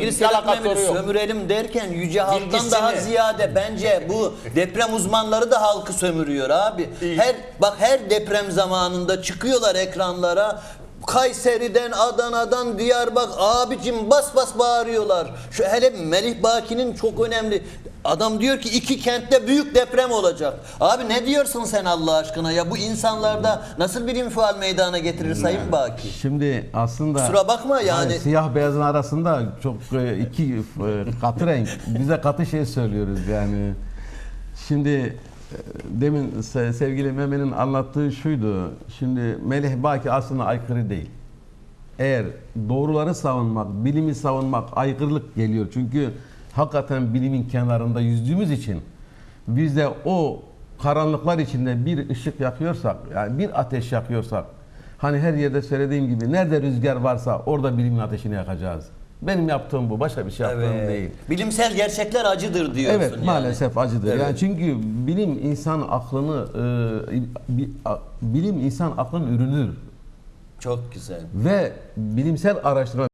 Bir yok. sömürelim derken yüce halktan daha ziyade bence bu deprem uzmanları da halkı sömürüyor abi. Her bak her deprem zamanında çıkıyorlar ekranlara. Kayseri'den, Adana'dan, Diyarbakır abicim bas bas bağırıyorlar. Şu hele Melih Baki'nin çok önemli. Adam diyor ki iki kentte büyük deprem olacak. Abi ne diyorsun sen Allah aşkına ya bu insanlarda nasıl bir infial meydana getirir Sayın Baki? Şimdi aslında Kusura bakma yani. Hani siyah beyazın arasında çok e, iki e, katı renk. Bize katı şey söylüyoruz yani. Şimdi e, demin se- sevgili Meme'nin anlattığı şuydu. Şimdi Melih Baki aslında aykırı değil. Eğer doğruları savunmak, bilimi savunmak aykırılık geliyor. Çünkü hakikaten bilimin kenarında yüzdüğümüz için biz de o karanlıklar içinde bir ışık yakıyorsak, yani bir ateş yakıyorsak, hani her yerde söylediğim gibi nerede rüzgar varsa orada bilimin ateşini yakacağız. Benim yaptığım bu, başka bir şey yaptığım Evet. değil. Bilimsel gerçekler acıdır diyorsun Evet yani. maalesef acıdır. Evet. Yani çünkü bilim insan aklını e, bilim insan aklının ürünüdür Çok güzel. ve bilimsel araştırma